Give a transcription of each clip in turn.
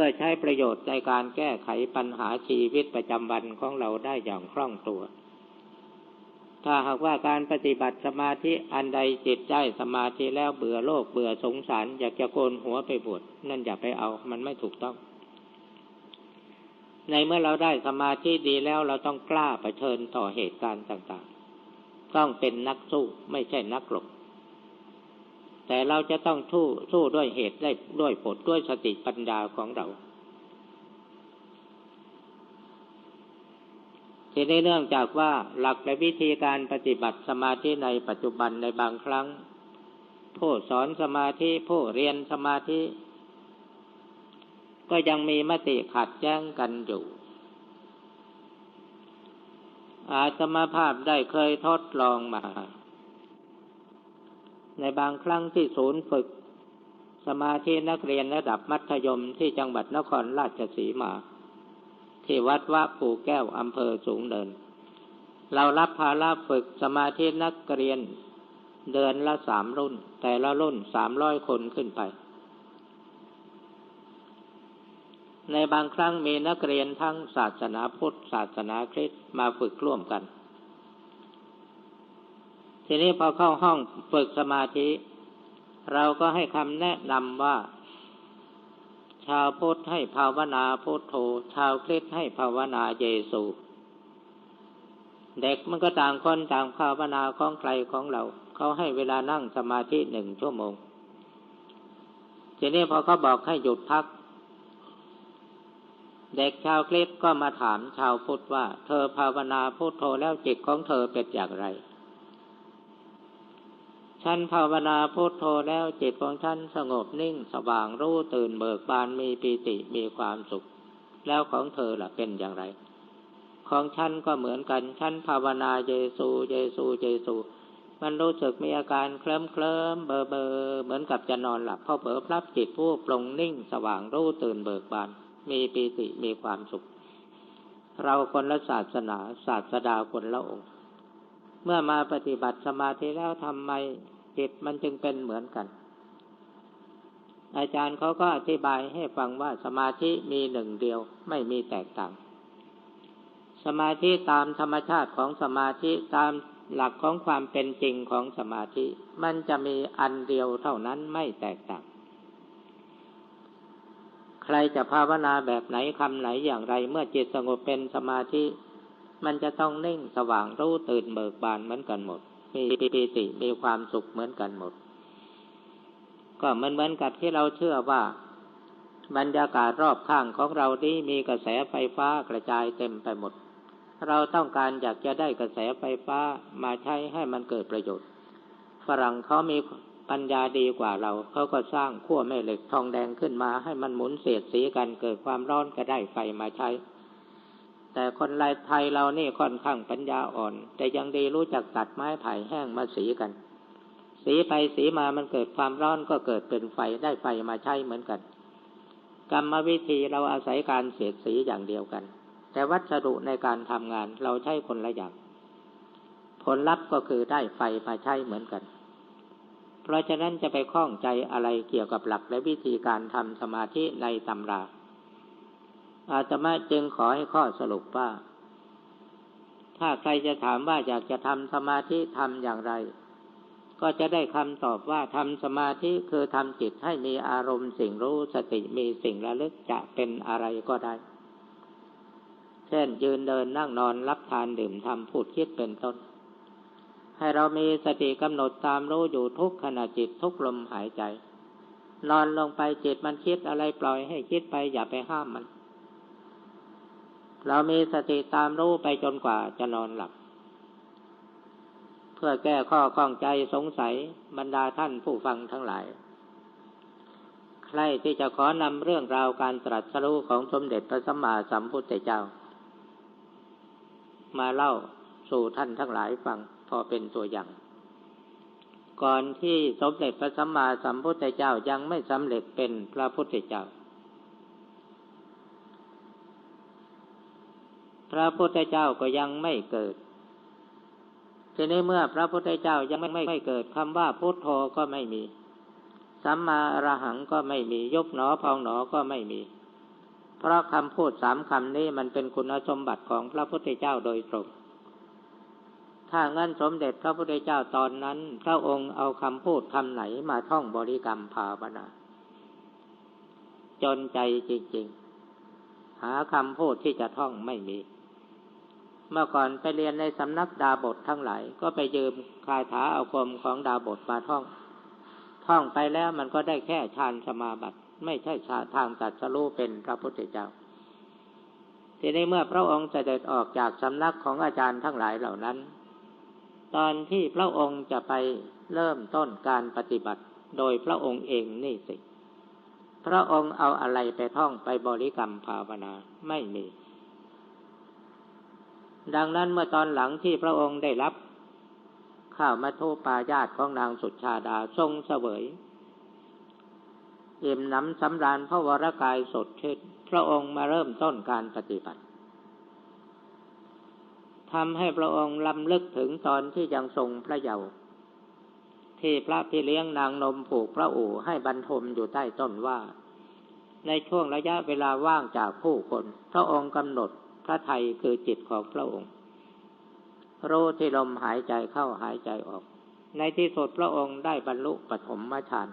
พื่อใช้ประโยชน์ในการแก้ไขปัญหาชีวิตประจำวันของเราได้อย่างคล่องตัว ถ้าหากว่าการปฏิบัติสมาธิอันใดจิตได้สมาธิแล้วเบื่อโลกเบื่อสงสาร อยากจะโกนหัวไปบวชนั่นอย่าไปเอา มันไม่ถูกต้อง ในเมื่อเราได้สมาธิดีแล้วเราต้องกล้าเผชิญต่อเหตุการณ์ต่าง ๆ ต้องเป็นนักสู้ไม่ใช่นักหลบ แต่เราจะต้องสู้สู้ด้วยเหตุได้ด้วยผลด้วยสติปัญญาของเรา ทีนี้เนื่องจากว่าหลักและวิธีการปฏิบัติสมาธิในปัจจุบันในบางครั้ง ผู้สอนสมาธิผู้เรียนสมาธิ ก็ยังมีมติขัดแย้งกันอยู่อาตมาภาพได้เคยทดลองมา ในบางครั้งที่ศูนย์ฝึก สมาธินักเรียนระดับมัธยมที่จังหวัดนครราชสีมา ที่วัดวะปูแก้วอำเภอสูงเนิน เรารับภาระฝึกสมาธินักเรียนเดือนละสามรุ่น แต่ละรุ่นสามร้อยคนขึ้นไป ในบางครั้งมีนักเรียนทั้งศาสนาพุทธ ศาสนาคริสต์มาฝึกร่วมกัน ทีนี้พอเข้าห้องฝึกสมาธิ เราก็ให้คำแนะนำว่า ชาวพุทธให้ภาวนาพุทโธ ชาวคริสต์ให้ภาวนาเยซู เด็กมันก็ต่างคนต่างภาวนาของใครของเรา เขาให้เวลานั่งสมาธิหนึ่งชั่วโมง ทีนี้พอเขาบอกให้หยุดพัก เด็กชาวคริสต์ก็มาถามชาวพุทธว่า เธอภาวนาพุทโธแล้วจิตของเธอเป็นอย่างไร ฉันภาวนาพุทโธแล้วจิตของฉันสงบนิ่งสว่างรู้ตื่นเบิกบานมีปีติมีความสุข แล้วของเธอล่ะเป็นอย่างไร ของฉันก็เหมือนกัน ฉันภาวนาเยซูเยซูเยซู มันรู้สึกมีอาการเคลิ้มเคลิ้มเบอเบอเหมือนกับจะนอนหลับพอเผลอพลับจิตผู้ปลงนิ่งสว่างรู้ตื่นเบิกบาน มีปีติมีความสุข เราคนละศาสนาศาสดาคนละองค์ เมื่อมาปฏิบัติสมาธิแล้วทำไม จิตมันจึงเป็นเหมือนกัน อาจารย์เขาก็อธิบายให้ฟังว่าสมาธิมีหนึ่งเดียวไม่มีแตกต่าง สมาธิตามธรรมชาติของสมาธิตามหลักของความเป็นจริงของสมาธิ มันจะมีอันเดียวเท่านั้นไม่แตกต่าง ใครจะภาวนาแบบไหนคำไหนอย่างไร เมื่อจิตสงบเป็นสมาธิ มันจะต้องนิ่งสว่างรู้ตื่นเบิกบานเหมือนกันหมด มีปีติมีความสุขเหมือนกันหมด ก็มือนเหมือนกับที่เราเชื่อว่า บรรยากาศรอบข้างของเรานี้มีกระแสไฟฟ้ากระจายเต็มไปหมด เราต้องการอยากจะได้กระแสไฟฟ้ามาใช้ให้มันเกิดประโยชน์ ฝรั่งเขามีปัญญาดีกว่าเรา เขาก็สร้างขั้วแม่เหล็กทองแดงขึ้นมาให้มันหมุนเสียดสีกันเกิดความร้อนก็ได้ไฟมาใช้ แต่คนลายไทยเรานี่ค่อนข้างปัญญาอ่อน แต่ยังดีรู้จักตัดไม้ไผ่แห้งมาสีกัน สีไปสีมามันเกิดความร้อนก็เกิดเป็นไฟได้ไฟมาใช้เหมือนกัน กรรมวิธีเราอาศัยการเสียดสีอย่างเดียวกัน แต่วัสดุในการทำงานเราใช้คนละอย่างผลลัพธ์ก็คือได้ไฟมาใช้เหมือนกัน เพราะฉะนั้นจะไปคล้องใจอะไรเกี่ยวกับหลักและวิธีการทำสมาธิในตำรา อาตมาจึงขอให้ข้อสรุปว่า ถ้าใครจะถามว่าอยากจะทำสมาธิทำอย่างไร ก็จะได้คำตอบว่าทำสมาธิคือทำจิตให้มีอารมณ์สิ่งรู้สติมีสิ่งระลึกจะเป็นอะไรก็ได้ เช่นยืนเดินนั่งนอนรับทานดื่มทำพูดคิดเป็นต้น ให้เรามีสติกำหนดตามรู้อยู่ทุกขณะจิตทุกลมหายใจ นอนลงไปจิตมันคิดอะไรปล่อยให้คิดไปอย่าไปห้ามมัน เรามีสติตามรู้ไปจนกว่าจะนอนหลับ เพื่อแก้ข้อข้องใจสงสัยบรรดาท่านผู้ฟังทั้งหลาย ใครที่จะขอนำเรื่องราวการตรัสรู้ของสมเด็จพระสัมมาสัมพุทธเจ้า มาเล่าสู่ท่านทั้งหลายฟังพอเป็นตัวอย่าง ก่อนที่สมเด็จพระสัมมาสัมพุทธเจ้ายังไม่สำเร็จเป็นพระพุทธเจ้า ระพุทธเจ้าก็ยังไม่เกิด ทีนี้เมื่อพระพุทธเจ้ายังไม่ไม่เกิดคำว่าพุทโธก็ไม่มี สัมมาอรหังก็ไม่มียบหนอพองหนอก็ไม่มี เพราะคำพูดสามคำนี้มันเป็นคุณสมบัติของพระพุทธเจ้าโดยตรงถ้างั้นสมเด็จพระพุทธเจ้าตอนนั้น พระองค์เอาคำพูดคำไหนมาท่องบริกรรมภาวนา จนใจจริง ๆ หาคำพูดที่จะท่องไม่มี เมื่อก่อนไปเรียนในสำนักดาบททั้งหลาย ก็ไปยืมคาถาอาคมของดาบทมาท่อง ท่องไปแล้วมันก็ได้แค่ฌานสมาบัติ ไม่ใช่ชาทางตัดสรู้เป็นพระพุทธเจ้า ทีนี้เมื่อพระองค์เสด็จออกจากสำนักของอาจารย์ทั้งหลายเหล่านั้น ตอนที่พระองค์จะไปเริ่มต้นการปฏิบัติ โดยพระองค์เองนี่สิ พระองค์เอาอะไรไปท่องไปบริกรรมภาวนาไม่มี ดังนั้นเมื่อตอนหลังที่พระองค์ได้รับ ข้าวมาทูปายาตของนางสุชาดาทรงเสวยอิ่มน้ำสำราญพระวรกายสดชื่นพระองค์มาเริ่มต้นการปฏิบัติทำให้พระองค์ลำลึกถึงตอนที่ยังทรงพระเยาว์ที่พระพี่เลี้ยงนางนมผูกพระอู่ให้บรรทมอยู่ใต้ต้นว่า ในช่วงระยะเวลาว่างจากผู้คน พระองค์กำหนด ระไทยคือจิตของพระองค์ รู้ที่ลมหายใจเข้าหายใจออก ในที่สุดพระองค์ได้บรรลุปฐมฌาน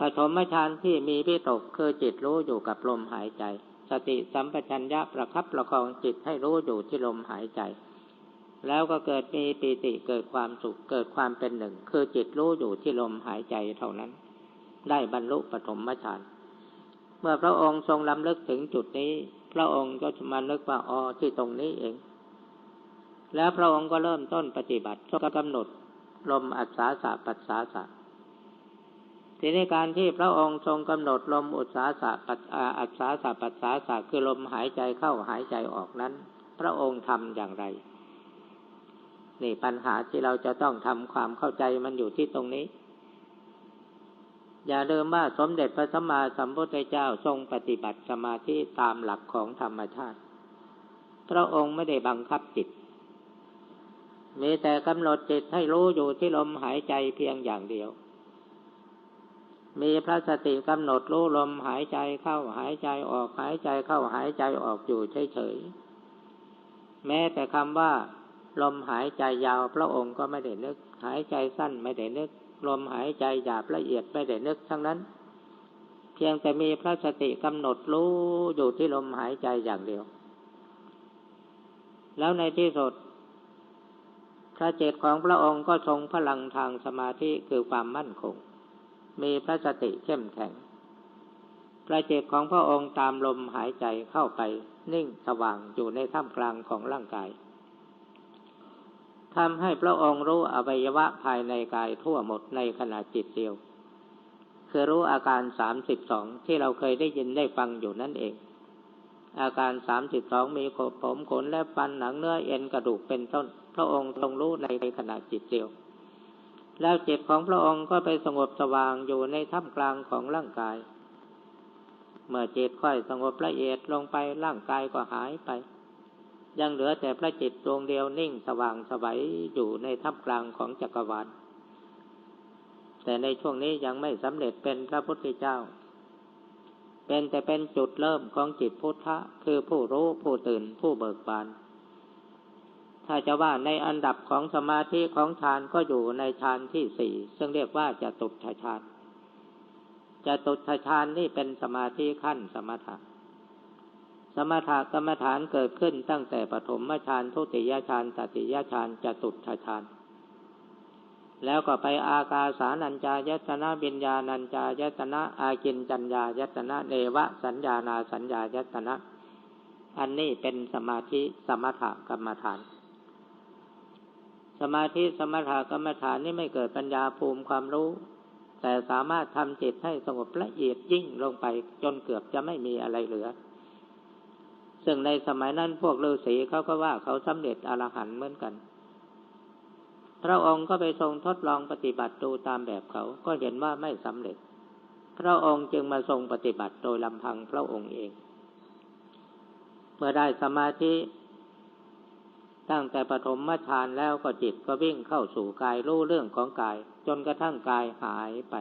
ปฐมฌานที่มีพิตกคือจิตรู้อยู่กับลมหายใจ สติสัมปชัญญะประคับประคองจิตให้รู้อยู่ที่ลมหายใจ แล้วก็เกิดมีปีติเกิดความสุขเกิดความเป็นหนึ่ง คือจิตรู้อยู่ที่ลมหายใจเท่านั้น ได้บรรลุปฐมฌาน เมื่อพระองค์ทรงลำลึกถึงจุดนี้ พระองค์ก็จะมานึกว่าอ๋อที่ตรงนี้เอง แล้วพระองค์ก็เริ่มต้นปฏิบัติก็กำหนดลมอัศสาสะปัสสาสะทีนี้การที่พระองค์ทรงกำหนดลมอุตสาสะปัสอัศสาสะปัสสาสะคือลมหายใจเข้าหายใจออกนั้น พระองค์ทำอย่างไร นี่ปัญหาที่เราจะต้องทำความเข้าใจมันอยู่ที่ตรงนี้ อย่าลืมว่าสมเด็จพระสัมมาสัมพุทธเจ้าทรงปฏิบัติสมาธิตามหลักของธรรมชาติ พระองค์ไม่ได้บังคับจิต มีแต่กำหนดจิตให้รู้อยู่ที่ลมหายใจเพียงอย่างเดียว มีพระสติกำหนดรู้ลมหายใจเข้าหายใจออกหายใจเข้าหายใจออกอยู่เฉยๆ แม้แต่คำว่า ลมหายใจยาวพระองค์ก็ไม่ได้นึก หายใจสั้นไม่ได้นึก ลมหายใจหยาบละเอียดไม่ได้นึกทั้งนั้น เพียงแต่มีพระสติกำหนดรู้อยู่ที่ลมหายใจอย่างเดียว แล้วในที่สุดพระเจตของพระองค์ก็ทรงพลังทางสมาธิคือความมั่นคง มีพระสติเข้มแข็ง พระเจตของพระองค์ตามลมหายใจเข้าไปนิ่งสว่างอยู่ในท่ามกลางของร่างกาย ทำให้พระองค์รู้อวัยวะภายในกายทั่วหมดในขณะจิตเดียว คือรู้อาการสามสิบสองที่เราเคยได้ยินได้ฟังอยู่นั่นเอง อาการสามสิบสองมีผมขนและฟันหนังเนื้อเอ็นกระดูกเป็นต้น พระองค์ทรงรู้ในขณะจิตเดียว แล้วจิตของพระองค์ก็ไปสงบสว่างอยู่ในท่ามกลางของร่างกาย เมื่อจิตค่อยสงบละเอียดลงไปร่างกายก็หายไป ยังเหลือแต่พระจิตดวงเดียวนิ่งสว่างสวัยอยู่ในท่ามกลางของจักรวาลแต่ในช่วงนี้ยังไม่สำเร็จเป็นพระพุทธเจ้า เป็นแต่เป็นจุดเริ่มของจิตพุทธะ คือผู้รู้ผู้ตื่นผู้เบิกบาน ถ้าจะว่าในอันดับของสมาธิของฌานก็อยู่ในฌานที่สี่ซึ่งเรียกว่าจะตุถฌานจะตุถฌานนี่เป็นสมาธิขั้นสมถะ สมถะกรรมฐานเกิดขึ้นตั้งแต่ปฐมฌานทุติยฌานตติยฌานจตุถฌานแล้วก็ไปอากาสานัญจายตนะบิญญาณัญจายตนะอากินจัญญายตนะเนวะสัญญานาสัญญายตนะ อันนี้เป็นสมาธิสมถะกรรมฐาน สมาธิสมถกรรมฐานนี่ไม่เกิดปัญญาภูมิความรู้ แต่สามารถทำจิตให้สงบละเอียดยิ่งลงไปจนเกือบจะไม่มีอะไรเหลือ ซึ่งในสมัยนั้นพวกฤาษีเขาก็ว่าเขาสำเร็จอรหันต์เหมือนกัน พระองค์ก็ไปทรงทดลองปฏิบัติดูตามแบบเขาก็เห็นว่าไม่สำเร็จ พระองค์จึงมาทรงปฏิบัติโดยลำพังพระองค์เอง เมื่อได้สมาธิตั้งแต่ปฐมฌานแล้วก็จิตก็วิ่งเข้าสู่กายรู้เรื่องของกาย จนกระทั่งกายหายไป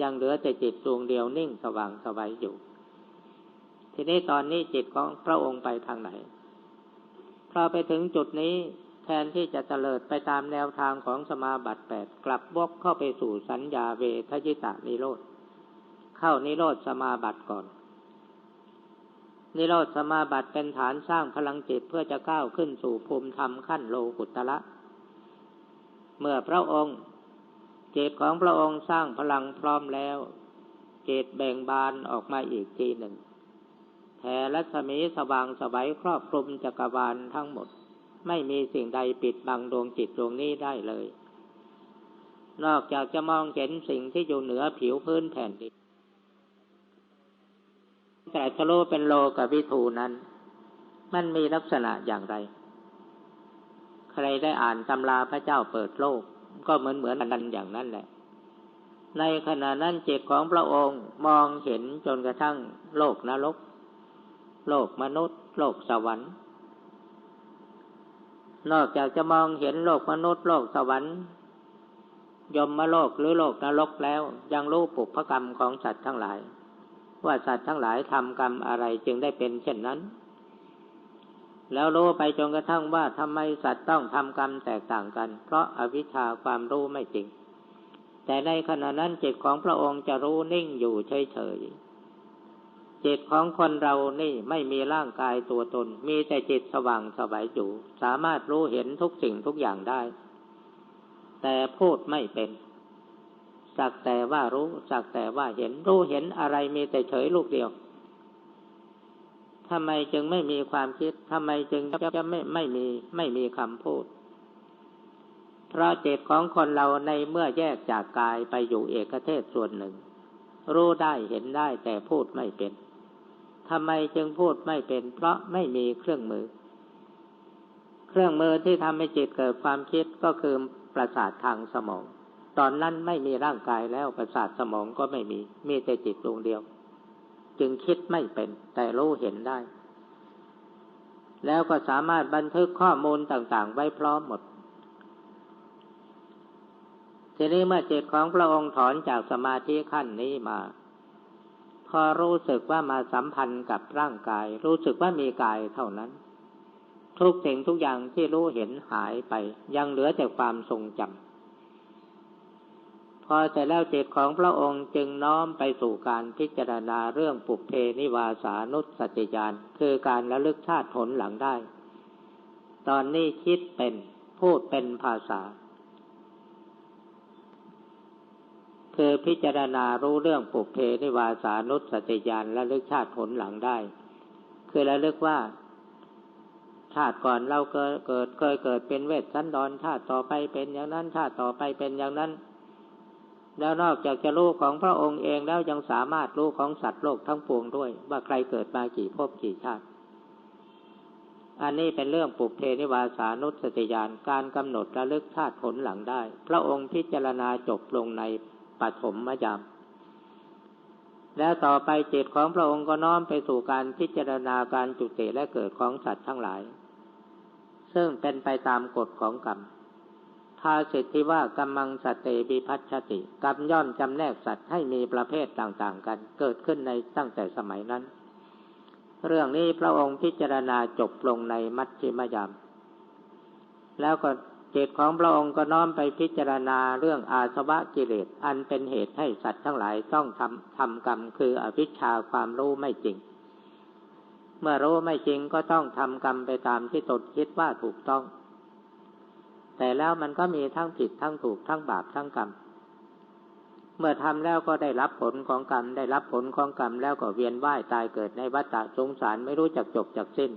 ยังเหลือแต่จิตดวงเดียวนิ่งสว่างสวัยอยู่ ทีนี้ตอนนี้จิตของพระองค์ไปทางไหน พอไปถึงจุดนี้แทนที่จะเตลิดไปตามแนวทางของสมาบัติแปดกลับวกเข้าไปสู่สัญญาเวทยิตานิโรธ เข้านิโรธสมาบัติก่อน นิโรธสมาบัติเป็นฐานสร้างพลังจิตเพื่อจะก้าวขึ้นสู่ภูมิธรรมขั้นโลกุตละ เมื่อพระองค์จิตของพระองค์สร้างพลังพร้อมแล้วจิตแบ่งบานออกมาอีกทีหนึ่ง แผ่รัศมีสว่างสวัยครอบคลุมจักรวาลทั้งหมด ไม่มีสิ่งใดปิดบังดวงจิตดวงนี้ได้เลย นอกจากจะมองเห็นสิ่งที่อยู่เหนือผิวพื้นแผ่นดินแต่ทะโลเป็นโลกับวิทูนั้น มันมีลักษณะอย่างไร ใครได้อ่านตำราพระเจ้าเปิดโลก ก็เหมือนเหมือนกันอย่างนั้นแหละ ในขณะนั้นจิตของพระองค์มองเห็นจนกระทั่งโลกนรก โลกมนุษย์ โลกสวรรค์ นอกจากจะมองเห็นโลกมนุษย์ โลกสวรรค์ ยมมาโลกหรือโลกนรกแล้ว ยังรู้ปุพกรรมของสัตว์ทั้งหลาย ว่าสัตว์ทั้งหลายทำกรรมอะไรจึงได้เป็นเช่นนั้น แล้วรู้ไปจนกระทั่งว่าทำไมสัตว์ต้องทำกรรมแตกต่างกัน เพราะอาวิชชาความรู้ไม่จริงแต่ในขณะนั้นจิตของพระองค์จะรู้นิ่งอยู่เฉยๆ จิตของคนเรานี่ไม่มีร่างกายตัวตน มีแต่จิตสว่างสบายอยู่ สามารถรู้เห็นทุกสิ่งทุกอย่างได้ แต่พูดไม่เป็นสักแต่ว่ารู้สักแต่ว่าเห็นรู้เห็นอะไรมีแต่เฉยลูกเดียวทำไมจึงไม่มีความคิดทำไมจึงจะไม่ไม่มีไม่มีคำพูด เพราะจิตของคนเราในเมื่อแยกจากกายไปอยู่เอกเทศส่วนหนึ่ง รู้ได้เห็นได้แต่พูดไม่เป็น ทำไมจึงพูดไม่เป็น เพราะไม่มีเครื่องมือ เครื่องมือที่ทำให้จิตเกิดความคิดก็คือประสาททางสมอง ตอนนั้นไม่มีร่างกายแล้วประสาทสมองก็ไม่มี มีแต่จิตดวงเดียว จึงคิดไม่เป็น แต่รู้เห็นได้ แล้วก็สามารถบันทึกข้อมูลต่าง ๆ ไว้พร้อมหมดทีนี้เมื่อจิตของพระองค์ถอนจากสมาธิขั้นนี้มา พอรู้สึกว่ามาสัมพันธ์กับร่างกาย รู้สึกว่ามีกายเท่านั้น ทุกสิ่งทุกอย่างที่รู้เห็นหายไป ยังเหลือแต่ความทรงจำพอเสร็จแล้วจิตของพระองค์จึงน้อมไปสู่การพิจารณาเรื่องปุเพนิวาสานุสติญาณคือการระลึกชาติผลหลังได้ ตอนนี้คิดเป็นพูดเป็นภาษา คือพิจารณารู้เรื่องปุเพนิวาสานุสติญาณและลึกชาติผลหลังได้ คือระลึกว่า ชาติก่อนเราเกิดเกิดเคยเกิดเป็นเวทสันดรชาติต่อไปเป็นอย่างนั้น ชาติต่อไปเป็นอย่างนั้น แล้วนอกจากจะรู้ของพระองค์เองแล้วยังสามารถรู้ของสัตว์โลกทั้งปวงด้วย ว่าใครเกิดมากี่ภพกี่ชาติ อันนี้เป็นเรื่องปุเพนิวาสานุสติญาณการกำหนดระลึกชาติผลหลังได้ พระองค์พิจารณาจบลงใน ปฐมมยามแล้วต่อไปจิตของพระองค์ก็น้อมไปสู่การพิจารณาการจุติและเกิดของสัตว์ทั้งหลาย ซึ่งเป็นไปตามกฎของกรรมภาสิทธิว่ากรรมังสเตบิพัชติ กรรมย่อมจำแนกสัตว์ให้มีประเภทต่างๆกัน เกิดขึ้นในตั้งแต่สมัยนั้น เรื่องนี้พระองค์พิจารณาจบลงในมัชฌิมยาม แล้วก็ จิตของพระองค์ก็น้อมไปพิจารณาเรื่องอาสวะกิเลส อันเป็นเหตุให้สัตว์ทั้งหลายต้องทำทำกรรมคืออวิชชาความรู้ไม่จริง เมื่อรู้ไม่จริงก็ต้องทำกรรมไปตามที่ตนคิดว่าถูกต้อง แต่แล้วมันก็มีทั้งผิดทั้งถูกทั้งบาปทั้งกรรม เมื่อทำแล้วก็ได้รับผลของกรรมได้รับผลของกรรมแล้วก็เวียนว่ายตายเกิดในวัฏฏะสงสารไม่รู้จักจบจักสิ้น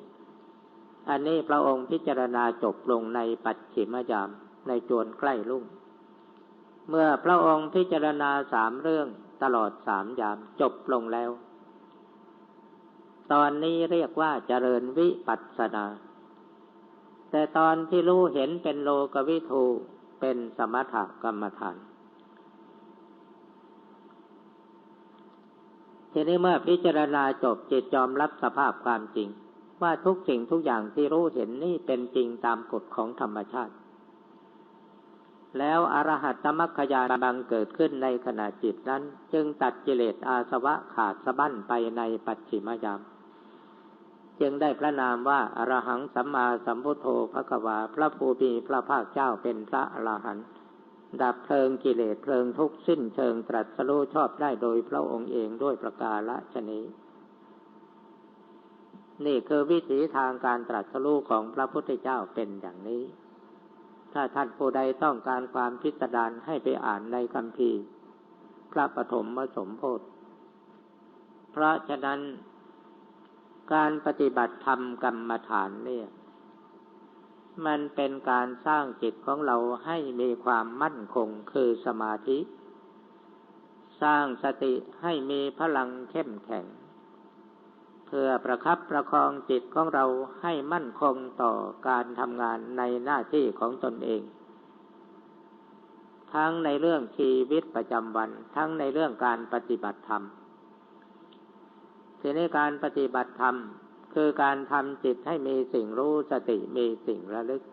อันนี้พระองค์พิจารณาจบลงในปัจฉิมยามในจวนใกล้ลุ่ง เมื่อพระองค์พิจารณาสามเรื่องตลอดสามยามจบลงแล้ว ตอนนี้เรียกว่าเจริญวิปัสสนา แต่ตอนที่รู้เห็นเป็นโลกวิทูเป็นสมถกรรมฐานทีนี้เมื่อพิจารณาจบจิตยอมรับสภาพความจริง ว่าทุกสิ่งทุกอย่างที่รู้เห็นนี่เป็นจริงตามกฎของธรรมชาติ แล้วอรหัตตมัคคยานบังเกิดขึ้นในขณะจิตนั้น จึงตัดกิเลสอาสวะขาดสะบั้นไปในปัจฉิมยาม จึงได้พระนามว่าอรหังสัมมาสัมพุทโธพระกวาพระภูมิพระภาคเจ้าเป็นพระอรหันต์ดับเพลิงกิเลสเพลิงทุกสิ้นเชิงตรัสรู้ชอบได้โดยพระองค์เองด้วยประกาศชนี นี่คือวิถีทางการตรัสรู้ของพระพุทธเจ้าเป็นอย่างนี้ ถ้าท่านผู้ใดต้องการความพิสดารให้ไปอ่านในคำพีพระปฐมมสมโพธิเพราะฉะนั้น การปฏิบัติธรรมกรรมฐานเนี่ย มันเป็นการสร้างจิตของเราให้มีความมั่นคงคือสมาธิ สร้างสติให้มีพลังเข้มแข็ง เพื่อประคับประคองจิตของเราให้มั่นคงต่อการทำงานในหน้าที่ของตนเอง ทั้งในเรื่องชีวิตประจำวัน ทั้งในเรื่องการปฏิบัติธรรมทีนี้การปฏิบัติธรรมคือการทำจิตให้มีสิ่งรู้สติมีสิ่งระลึก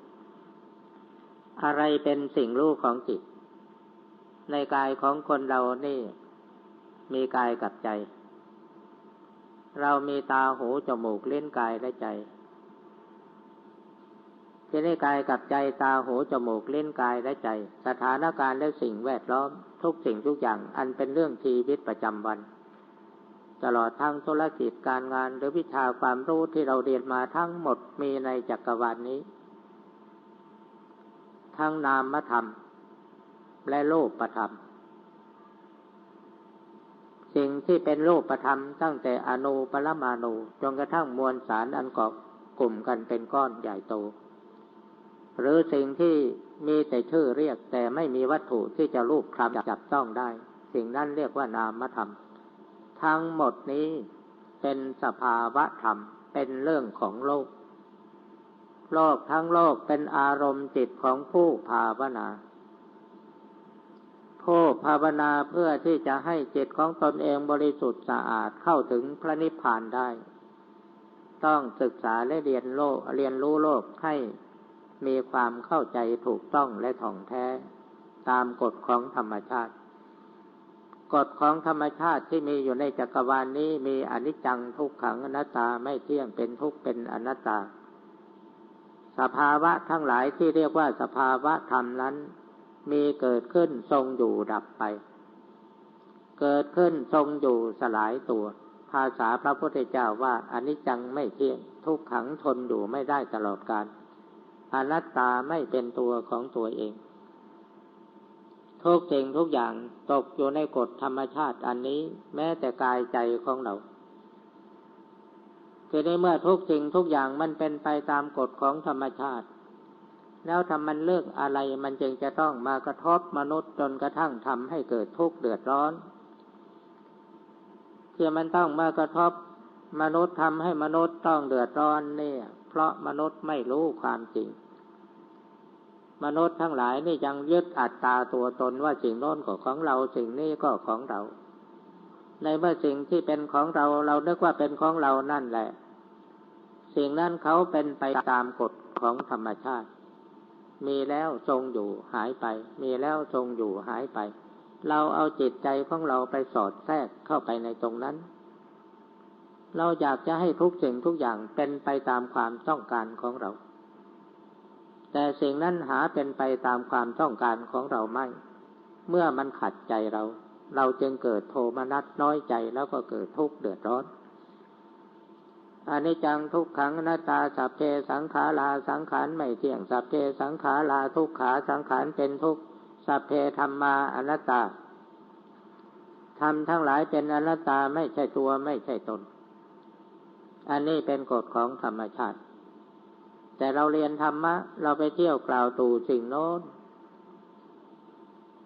อะไรเป็นสิ่งรู้ของจิต ในกายของคนเรานี่ มีกายกับใจ เรามีตาหูจมูกเล่นกายและใจทีนี้กายกับใจตาหูจมูกเล่นกายและใจ สถานการณ์และสิ่งแวดล้อม ทุกสิ่งทุกอย่างอันเป็นเรื่องชีวิตประจำวัน ตลอดทั้งธุรกิจการงานหรือวิชาความรู้ที่เราเรียนมาทั้งหมดมีในจักรวาลนนี้ ทั้งนามธรรม และโลกประธรรม สิ่งที่เป็นโลกประธรรมตั้งแต่อนุปรมาณูจนกระทั่งมวลสารอันเกาะกลุ่มกันเป็นก้อนใหญ่โต หรือสิ่งที่มีแต่ชื่อเรียกแต่ไม่มีวัตถุที่จะรูปคลำจับต้องได้ สิ่งนั้นเรียกว่านามธรรม ทั้งหมดนี้เป็นสภาวะธรรมเป็นเรื่องของโลก โลกทั้งโลกเป็นอารมณ์จิตของผู้ภาวนา ผู้ภาวนาเพื่อที่จะให้จิตของตนเองบริสุทธิ์สะอาดเข้าถึงพระนิพพานได้ ต้องศึกษาและเรียนโลกเรียนรู้โลกให้มีความเข้าใจถูกต้องและถ่องแท้ ตามกฎของธรรมชาติ กฎของธรรมชาติที่มีอยู่ในจักรวาลนนี้มีอนิจจังทุกขังอนัตตาไม่เที่ยงเป็นทุกข์เป็นอนัตตา สภาวะทั้งหลายที่เรียกว่าสภาวะธรรมนั้น มีเกิดขึ้นทรงอยู่ดับไป เกิดขึ้นทรงอยู่สลายตัว ภาษาพระพุทธเจ้าว่าอนิจจังไม่เที่ยงทุกขังทนอยู่ไม่ได้ตลอดกาลอนัตตาไม่เป็นตัวของตัวเองทุกสิ่งทุกอย่างตกอยู่ในกฎธรรมชาติอันนี้แม้แต่กายใจของเราทีนี้เมื่อทุกสิ่งทุกอย่างมันเป็นไปตามกฎของธรรมชาติ แล้วทำมันเลือกอะไรมันจึงจะต้องมากระทบมนุษย์จนกระทั่งทำให้เกิดทุกข์เดือดร้อนที่มันต้องมากระทบมนุษย์ทำให้มนุษย์ต้องเดือดร้อนเนี่ย เพราะมนุษย์ไม่รู้ความจริง มนุษย์ทั้งหลายนี่ยังยึดอัตตาตัวตนว่าสิ่งโน้นก็ของเราสิ่งนี้ก็ของเรา ในเมื่อสิ่งที่เป็นของเราเราเนึกว่าเป็นของเรานั่นแหละ สิ่งนั้นเขาเป็นไปตามกฎของธรรมชาติ มีแล้วทรงอยู่หายไป มีแล้วทรงอยู่หายไป เราเอาจิตใจของเราไปสอดแทรกเข้าไปในตรงนั้น เราอยากจะให้ทุกสิ่งทุกอย่างเป็นไปตามความต้องการของเรา แต่สิ่งนั้นหาเป็นไปตามความต้องการของเราไม่ เมื่อมันขัดใจเรา เราจึงเกิดโทมนัสน้อยใจแล้วก็เกิดทุกข์เดือดร้อน อันนี้จังทุกขังนาตตาสัพเพสังขาราสังขารไม่เที่ยงสัพเพสังขาราทุกขาสังขารเป็นทุกข์สัพเพธรรมาอนัตตาทำทั้งหลายเป็นอนัตตาไม่ใช่ตัวไม่ใช่ตน อันนี้เป็นกฎของธรรมชาติ แต่เราเรียนธรรมะ เราไปเที่ยวกล่าวตู่สิ่งโน้น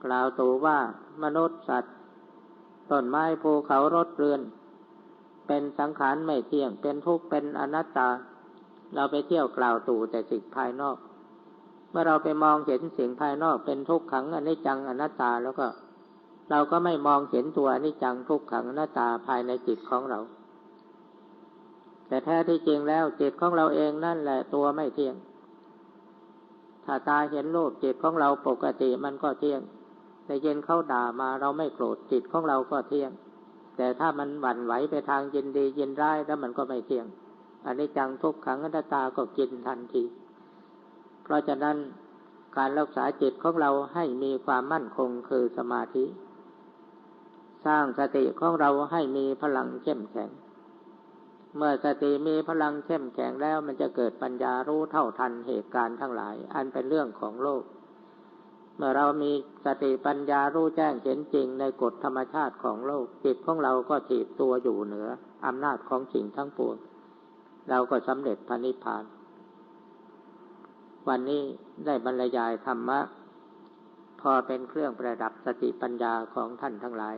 กล่าวตู่ว่ามนุษย์สัตว์ต้นไม้ภูเขารถเรือน เป็นสังขารไม่เที่ยง เป็นทุกข์เป็นอนัตตา เราไปเที่ยวกล่าวตู่แต่สิ่งภายนอก เมื่อเราไปมองเห็นสิ่งภายนอกเป็นทุกขังอนิจจังอนัตตาแล้วก็ เราก็ไม่มองเห็นตัวอนิจจังทุกขังอนัตตาภายในจิตของเรา แต่แท้ที่จริงแล้วจิตของเราเองนั่นแหละตัวไม่เที่ยง ถ้าตาเห็นรูปจิตของเราปกติมันก็เที่ยงแต่เย็นเข้าด่ามาเราไม่โกรธจิตของเราก็เที่ยง แต่ถ้ามันหวั่นไหวไปทางยินดียินร้ายแล้วมันก็ไม่เที่ยง อันนี้จังทุกขังอนัตตาก็กินทันที เพราะฉะนั้นการรักษาจิตของเราให้มีความมั่นคงคือสมาธิ สร้างสติของเราให้มีพลังเข้มแข็ง เมื่อสติมีพลังเข้มแข็งแล้วมันจะเกิดปัญญารู้เท่าทันเหตุการณ์ทั้งหลาย อันเป็นเรื่องของโลก เมื่อเรามีสติปัญญารู้แจ้งเห็นจริงในกฎธรรมชาติของโลก จิตของเราก็ถีบตัวอยู่เหนืออำนาจของสิ่งทั้งปวง เราก็สำเร็จพระนิพพาน วันนี้ได้บรรยายธรรมะ พอเป็นเครื่องประดับสติปัญญาของท่านทั้งหลาย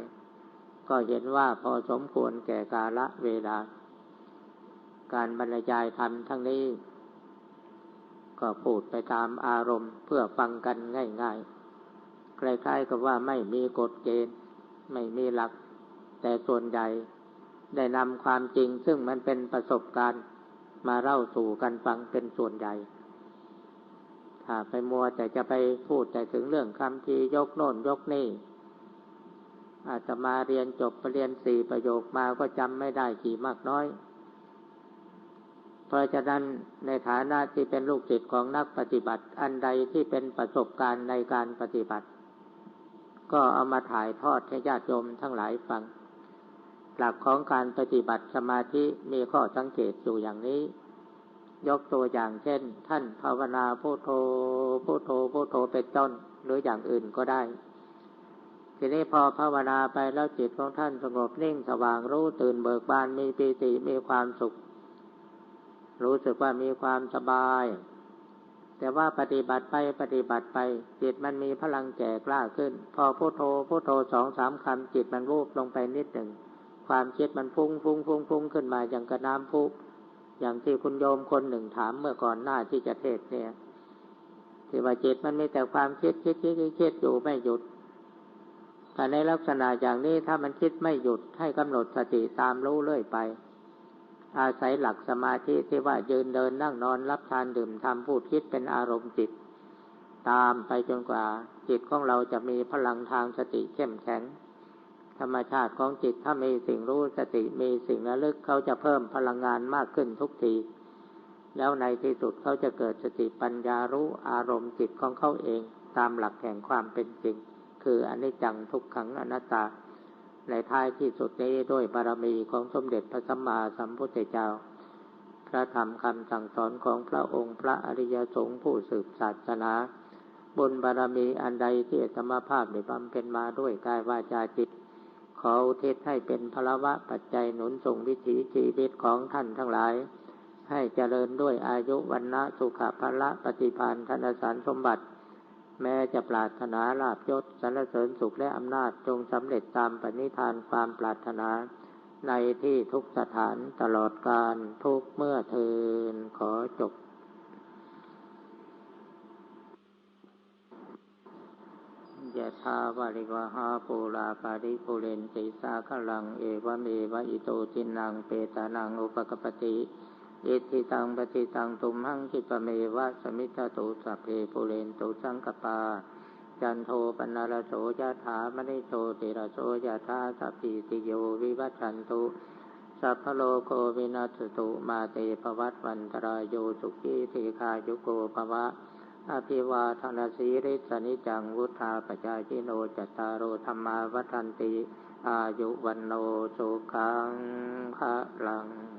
ก็เห็นว่าพอสมควรแก่กาละเวลา การบรรยายธรรมทั้งนี้ ก็พูดไปตามอารมณ์เพื่อฟังกันง่ายๆใกล้ๆกับว่าไม่มีกฎเกณฑ์ ไม่มีหลัก แต่ส่วนใหญ่ได้นำความจริงซึ่งมันเป็นประสบการณ์มาเล่าสู่กันฟังเป็นส่วนใหญ่ถ้าไปมัวแต่จะไปพูดแต่ถึงเรื่องคำทียกโน่นยกนี่ อาจจะมาเรียนจบปรเรียนสี่ประโยคมาก็จำไม่ได้กี่มากน้อย เพราะฉะนั้นในฐานะที่เป็นลูกศิษย์ของนักปฏิบัติ อันใดที่เป็นประสบการณ์ในการปฏิบัติ ก็เอามาถ่ายทอดให้ญาติโยมทั้งหลายฟัง หลักของการปฏิบัติสมาธิมีข้อสังเกตอยู่อย่างนี้ ยกตัวอย่างเช่น ท่านภาวนาพุโทโธพุโทโธพุโทโธเป็นต้นหรืออย่างอื่นก็ได้ทีนี้พอภาวนาไปแล้วจิตของท่านสงบนิ่งสว่างรู้ตื่นเบิกบานมีปีติมีความสุข รู้สึกว่ามีความสบาย แต่ว่าปฏิบัติไปปฏิบัติไป จิตมันมีพลังแก่กล้าขึ้น พอพุโทโธพุโทโธสองสามคำจิตมันรูปลงไปนิดหนึ่ง ความคิดมันพุ่งพุ่งพุ่งพุ่งขึ้นมาอย่างกระน้ำพุอย่างที่คุณโยมคนหนึ่งถามเมื่อก่อนหน้าที่จะเทศเนี่ยที่ว่าจิตมันมีแต่ความคิดคิดคิดคิดอยู่ไม่หยุดแต่ในลักษณะอย่างนี้ถ้ามันคิดไม่หยุดให้กำหนดสติตามรู้เรื่อยไป อาศัยหลักสมาธิที่ว่ายืนเดินนั่งนอนรับทานดื่มทำพูดคิดเป็นอารมณ์จิต ตามไปจนกว่า จิตของเราจะมีพลังทางสติเข้มแข็ง ธรรมชาติของจิตถ้ามีสิ่งรู้สติมีสิ่งระลึกเขาจะเพิ่มพลังงานมากขึ้นทุกที แล้วในที่สุดเขาจะเกิดสติปัญญารู้อารมณ์จิตของเขาเอง ตามหลักแห่งความเป็นจริง คืออนิจจังทุกขังอนัตตา ในท้ายที่สุดนี้ด้วยบารมีของสมเด็จพระสัมมาสัมพุทธเจ้า พระธรรมคำสั่งสอนของพระองค์พระอริยสงฆ์ผู้สืบศาสนาบุญบารมีอันใดที่ธรรมภาพได้บำเพ็ญมาด้วยกายวาจาจิต ขออุทิศให้เป็นพลวะปัจจัยหนุนส่งวิถีชีวิตของท่านทั้งหลาย ให้เจริญด้วยอายุวันนะสุขภละปฏิพานธนสารสมบัติ แม้จะปรารถนาลาบยศสรรเสริญสุขและอำนาจจงสำเร็จตามปณิธานความปรารถนา ในที่ทุกสถานตลอดการทุกเมื่อเทินขอจบยะธาวาริวหาปูราปาริปุเรนติสาขลัง เอวเมวะอิโตจินังเปตานังอุปกปติ อิทิตังปฏิตังตุมหังคิปเมวะสมิทตุสัพเพปุเรนตุสังกปา จันโทปนารโสยะถามณิโชติรโสยะถาสัพพิติโยวิวัชันตุสัพพโลโกวินัสตุมาเตภวัตวันตรายโยสุขีติคายุโกภวะ อภิวาทนาสีริสนิจังวุธาปจายิโนจตารโอธรรมาวัฏันติ อายุวันโนสุขังภะลัง